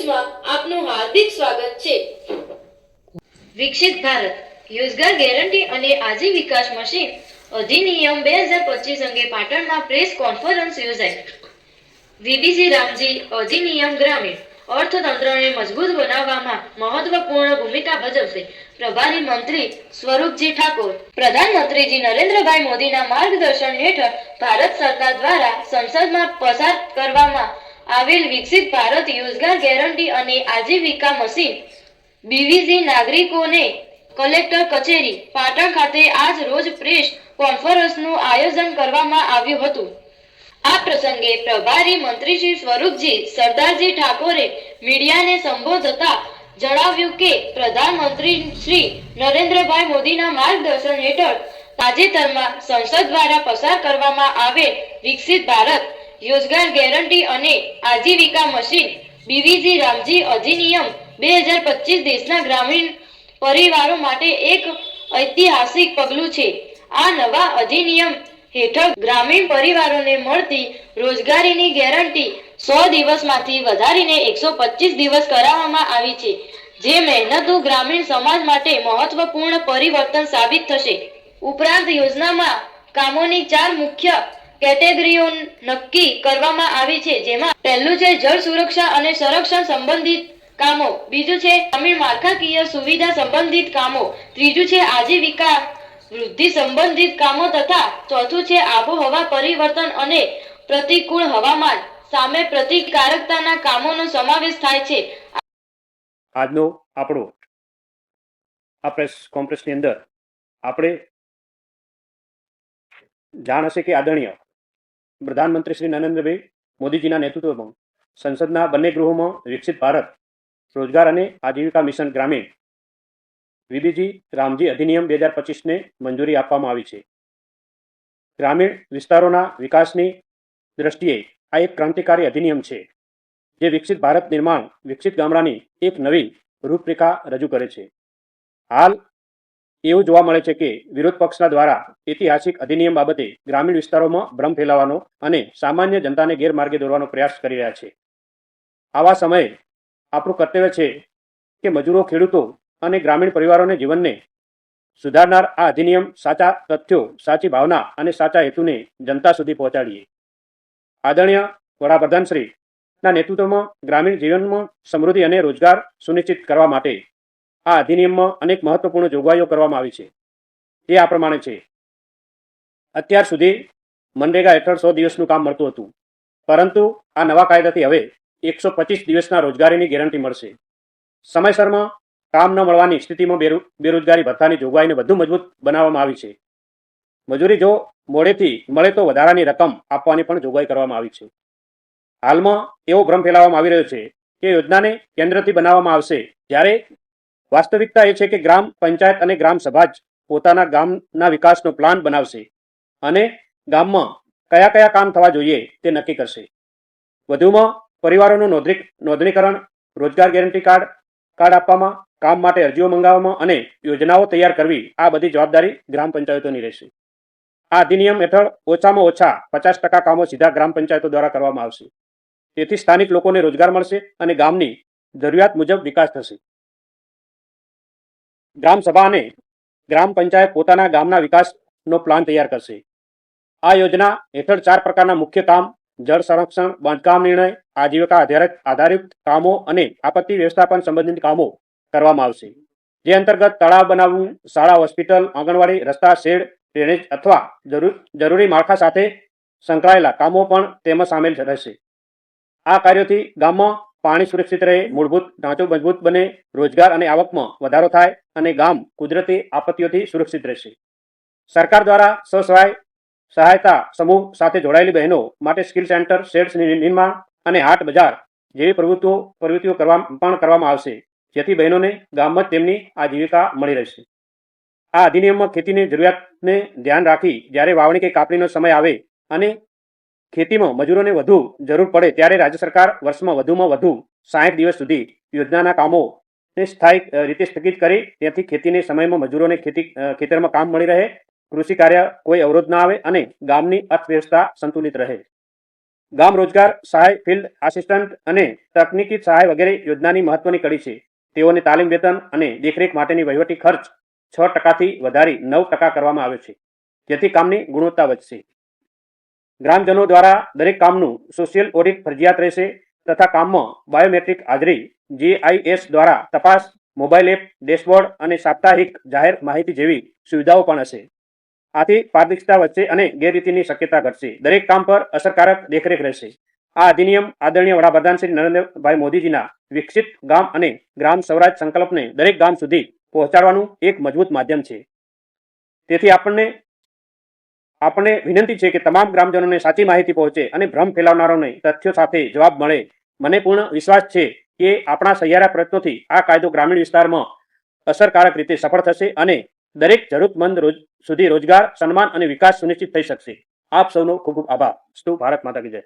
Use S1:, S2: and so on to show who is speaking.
S1: ન્યૂઝમાં આપનું હાર્દિક સ્વાગત છે. વિકસિત ભારત રોજગાર ગેરંટી અને આજીવિકાસ મશીન અધિનિયમ બે હજાર પચીસ અંગે પાટણમાં પ્રેસ કોન્ફરન્સ યોજાઈ. વીબીસી રામજી અધિનિયમ ગ્રામીણ અર્થતંત્રને મજબૂત બનાવવામાં મહત્વપૂર્ણ ભૂમિકા ભજવશે. પ્રભારી મંત્રી સ્વરૂપજી ઠાકોર, પ્રધાનમંત્રીજી નરેન્દ્રભાઈ મોદીના માર્ગદર્શન હેઠળ ભારત સરકાર દ્વારા સંસદમાં પસાર કરવામાં આવેલ વિકસિત ભારત રોજગાર ગેરંટી અને આજીવિકા મશીન. બીવીસી નાગરિકોને કલેક્ટર કચેરી, પાટણ ખાતે આજ રોજ પ્રેસ કોન્ફરન્સનું આયોજન કરવામાં આવ્યું હતું. આ પ્રસંગે પ્રભારી મંત્રી શ્રી સ્વરૂપજી સરદારજી ઠાકોરે મીડિયાને સંબોધતા જણાવ્યું કે પ્રધાનમંત્રી શ્રી નરેન્દ્રભાઈ મોદીના માર્ગદર્શન હેઠળ તાજેતરમાં સંસદ દ્વારા પસાર કરવામાં આવેલ વિકસિત ભારત રોજગાર ગેરંટી અને આજીવિકા મશીન બીવીજી રામજી અધિનિયમ બે હજાર પચીસ દેશના ગ્રામીણ પરિવારો માટે એક ઐતિહાસિક પગલું છે. આ નવા અધિનિયમ હેઠળ ગ્રામીણ પરિવારોને મળતી રોજગારીની ગેરંટી સો દિવસમાંથી વધારીને એકસો પચીસ દિવસ કરાવવામાં આવી છે, જે મહેનતુ ગ્રામીણ સમાજ માટે મહત્વપૂર્ણ પરિવર્તન સાબિત થશે. ઉપરાંત યોજનામાં કામોની ચાર મુખ્ય કેટેગરીઓ નક્કી કરવામાં આવી છે, જેમાં પહેલું છે જળ સુરક્ષા અને સંરક્ષણ સંબંધિત કામો, બીજું છે ગ્રામીણ માળખાકીય સુવિધા સંબંધિત કામો, ત્રીજું છે આજીવિકા વૃદ્ધિ સંબંધિત કામો તથા ચોથું છે આબોહવા પરિવર્તન અને પ્રતિકૂળ હવામાન. સામે પ્રતિકારકતાના કામોનો સમાવેશ થાય છે.
S2: આજનો આપણો આ પ્રેસ કોમ્પ્રેસની અંદર આપણે જાણ હશે કે આદરણીય પ્રધાનમંત્રી શ્રી નરેન્દ્રભાઈ મોદીજીના નેતૃત્વમાં સંસદના બંને ગૃહોમાં વિકસિત ભારત, રોજગાર અને આજીવિકા મિશન ગ્રામીણ વીબીજી રામજી અધિનિયમ બે હજાર પચીસને મંજૂરી આપવામાં આવી છે. ગ્રામીણ વિસ્તારોના વિકાસની દ્રષ્ટિએ આ એક ક્રાંતિકારી અધિનિયમ છે, જે વિકસિત ભારત નિર્માણ, વિકસિત ગામડાની એક નવી રૂપરેખા રજૂ કરે છે. હાલ એવું જોવા મળે છે કે વિરોધ પક્ષના દ્વારા ઐતિહાસિક અધિનિયમ બાબતે ગ્રામીણ વિસ્તારોમાં ભ્રમ ફેલાવવાનો અને સામાન્ય જનતાને ગેરમાર્ગે દોરવાનો પ્રયાસ કરી રહ્યા છે. આવા સમયે આપણું કર્તવ્ય છે કે મજૂરો, ખેડૂતો અને ગ્રામીણ પરિવારોને જીવનને સુધારનાર આ અધિનિયમ સાચા તથ્યો, સાચી ભાવના અને સાચા હેતુને જનતા સુધી પહોંચાડીએ. આદરણીય વડાપ્રધાન શ્રી નેતૃત્વમાં ગ્રામીણ જીવનમાં સમૃદ્ધિ અને રોજગાર સુનિશ્ચિત કરવા માટે આ અધિનિયમમાં અનેક મહત્વપૂર્ણ જોગવાઈઓ કરવામાં આવી છે. તે આ પ્રમાણે છે. અત્યાર સુધી મનરેગા હેઠળ સો દિવસનું કામ મળતું હતું. પરંતુ આ નવા કાયદાથી હવે એકસો પચીસ દિવસના રોજગારીની ગેરંટી મળશે. સમયસરમાં કામ ન મળવાની સ્થિતિમાં બેરો- બેરોજગારી ભથ્થાની જોગવાઈને વધુ મજબૂત બનાવવામાં આવી છે. મજૂરી જો મોડેથી મળે તો વધારાની રકમ આપવાની પણ જોગવાઈ કરવામાં આવી છે. હાલમાં એવો ભ્રમ ફેલાવવામાં આવી રહ્યો છે કે યોજનાને કેન્દ્રથી બનાવવામાં આવશે જ્યારે વાસ્તવિકતા એ છે કે ગ્રામ પંચાયત અને ગ્રામ સભા જ પોતાના ગામના વિકાસનો પ્લાન બનાવશે અને ગામમાં કયા કયા કામ થવા જોઈએ તે નક્કી કરશે. વધુમાં પરિવારોનું નોંધણી નોંધણીકરણ, રોજગાર ગેરંટી કાર્ડ કાર્ડ આપવામાં, કામ માટે અરજીઓ મંગાવવામાં અને યોજનાઓ તૈયાર કરવી આ બધી જવાબદારી ગ્રામ પંચાયતોની રહેશે. આ અધિનિયમ હેઠળ ઓછામાં ઓછા પચાસ ટકા કામો સીધા ગ્રામ પંચાયતો દ્વારા કરવામાં આવશે. તેથી સ્થાનિક લોકોને રોજગાર મળશે અને ગામની જરૂરિયાત મુજબ વિકાસ થશે. ગ્રામ સભા અને ગ્રામ પંચાયત પોતાના ગામના વિકાસનો પ્લાન તૈયાર કરશે. આ યોજના હેઠળ ચાર પ્રકારના મુખ્ય કામ, જળ સંરક્ષણ, બાંધકામ નિર્ણય, આજીવિકા આધારિત આધારિત કામો અને આપત્તિ વ્યવસ્થાપન સંબંધિત કામો કરવામાં આવશે. જે અંતર્ગત તળાવ બનાવવું, શાળા, હોસ્પિટલ, આંગણવાડી, રસ્તા, શેડ, ડ્રેનેજ અથવા જરૂર માળખા સાથે સંકળાયેલા કામો પણ તેમાં સામેલ રહેશે. આ કાર્યોથી ગામમાં પાણી સુરક્ષિત રહે, મૂળભૂત ઢાંચો મજબૂત બને, રોજગાર અને આવકમાં વધારો થાય અને ગામ કુદરતી આપત્તિઓથી સુરક્ષિત રહેશે. સરકાર દ્વારા સ્વસહાય સહાયતા સમૂહ સાથે જોડાયેલી બહેનો માટે સ્કિલ સેન્ટર, શેડ્સ નિર્માણ અને હાટ બજાર જેવી પ્રવૃત્તિઓ પ્રવૃત્તિઓ કરવા, પણ કરવામાં આવશે, જેથી બહેનોને ગામમાં જ તેમની આજીવિકા મળી રહેશે. આ અધિનિયમમાં ખેતીની જરૂરિયાતને ધ્યાન રાખી જ્યારે વાવણી કે કાપણીનો સમય આવે અને ખેતીમાં મજૂરોને વધુ જરૂર પડે ત્યારે રાજ્ય સરકાર વર્ષમાં વધુમાં વધુ સાહીઠ દિવસ સુધી યોજનાના કામોને સ્થાયી રીતે સ્થગિત કરી. તેથી ખેતીને સમયમાં મજૂરોને ખેતી ખેતરમાં કામ મળી રહે. કૃષિ કાર્ય કોઈ અવરોધ ના આવે અને ગામની અર્થવ્યવસ્થા સંતુલિત રહે. ગામ રોજગાર, સહાય ફિલ્ડ આસિસ્ટન્ટ અને તકનીકી સહાય વગેરે યોજનાની મહત્વની કડી છે. તેઓને તાલીમ, વેતન અને દેખરેખ માટેની વહીવટી ખર્ચ છ ટકાથી વધારી નવ ટકા કરવામાં આવ્યો છે. જેથી કામની ગુણવત્તા વધશે. ગ્રામજનો દ્વારા દરેક કામનું સોશિયલ ઓડિટ ફરજિયાત રહેશે તથા કામમાં બાયોમેટ્રિક હાજરી, જીઆઈએસ દ્વારા તપાસ, મોબાઈલ એપ, ડેશબોર્ડ અને સાપ્તાહિક જાહેર માહિતી જેવી સુવિધાઓ પણ હશે. આથી પારદર્શિતા વધશે અને ગેરરીતિની શક્યતા ઘટશે. દરેક કામ પર અસરકારક દેખરેખ રહેશે. આ અધિનિયમ આદરણીય વડાપ્રધાન શ્રી નરેન્દ્રભાઈ મોદીજીના વિકસિત ગામ અને ગ્રામ સ્વરાજ સંકલ્પને દરેક ગામ સુધી પહોંચાડવાનું એક મજબૂત માધ્યમ છે. તેથી આપણને આપણને વિનંતી છે કે તમામ ગ્રામજનોને સાચી માહિતી પહોંચે અને ભ્રમ ફેલાવનારોને તથ્યો સાથે જવાબ મળે. મને પૂર્ણ વિશ્વાસ છે કે આપણા સહિયારા પ્રયત્નોથી આ કાયદો ગ્રામીણ વિસ્તારમાં અસરકારક રીતે સફળ થશે અને દરેક જરૂરતમંદ રોજ સુધી રોજગાર, સન્માન અને વિકાસ સુનિશ્ચિત થઈ શકશે. આપ સૌનો ખૂબ ખૂબ આભાર. સ્તુ ભારત માતા કી જય.